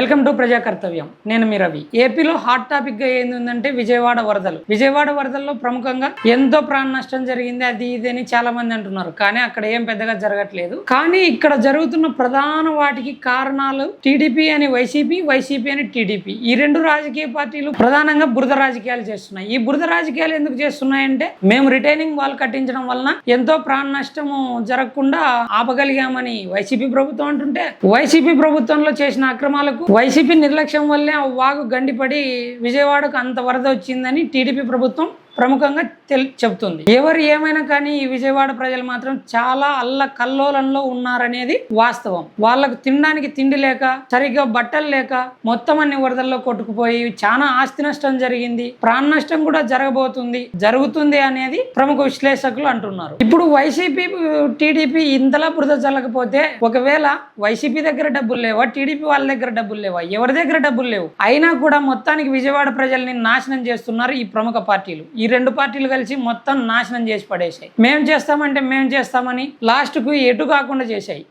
Welcome to ప్రజా కర్తవ్యం నేను మీ రవి. ఏపీలో హాట్ టాపిక్గా ఏంది ఉందంటే విజయవాడ వరదలు. విజయవాడ వరదల్లో ప్రముఖంగా ఎంతో ప్రాణ నష్టం జరిగింది అది ఇది అని చాలా మంది అంటున్నారు. కానీ అక్కడ ఏం పెద్దగా జరగట్లేదు. కానీ ఇక్కడ జరుగుతున్న ప్రధాన వాటికి కారణాలు టీడీపీ అని వైసీపీ వైసీపీ అని టీడీపీ. ఈ రెండు రాజకీయ పార్టీలు ప్రధానంగా బురద రాజకీయాలు చేస్తున్నాయి. ఈ బురద రాజకీయాలు ఎందుకు చేస్తున్నాయంటే మేము రిటైనింగ్ వాల్ కట్టించడం వలన ఎంతో ప్రాణ నష్టము జరగకుండా ఆపగలిగామని వైసీపీ ప్రభుత్వం అంటుంటే వైసీపీ ప్రభుత్వంలో చేసిన అక్రమాలకు వైసీపీ నిర్లక్ష్యం వల్లే ఆ వాగు గండిపడి విజయవాడకు అంత వరద వచ్చిందని టీడీపీ ప్రభుత్వం ప్రముఖంగా తెల్ చెబుతుంది. ఎవరు ఏమైనా కానీ ఈ విజయవాడ ప్రజలు మాత్రం చాలా అల్ల కల్లోలంలో ఉన్నారనేది వాస్తవం. వాళ్ళకు తినడానికి తిండి లేక సరిగ్గా బట్టలు లేక మొత్తం అన్ని వరదల్లో కొట్టుకుపోయి చాలా ఆస్తి నష్టం జరిగింది. ప్రాణ నష్టం కూడా జరగబోతుంది. జరుగుతుంది అనేది ప్రముఖ విశ్లేషకులు అంటున్నారు. ఇప్పుడు వైసీపీ టీడీపీ ఇంతలా బురద చల్లకపోతే ఒకవేళ వైసీపీ దగ్గర డబ్బులు లేవా? టీడీపీ వాళ్ళ దగ్గర డబ్బులు లేవా? ఎవరి దగ్గర డబ్బులు లేవు? అయినా కూడా మొత్తానికి విజయవాడ ప్రజల్ని నాశనం చేస్తున్నారు ఈ ప్రముఖ పార్టీలు. ఈ రెండు పార్టీలు కలిసి మొత్తం నాశనం చేసి పడేసాయి మేం చేస్తామంటే మేము చేస్తామని లాస్ట్కు ఎటు కాకుండా చేశాయి.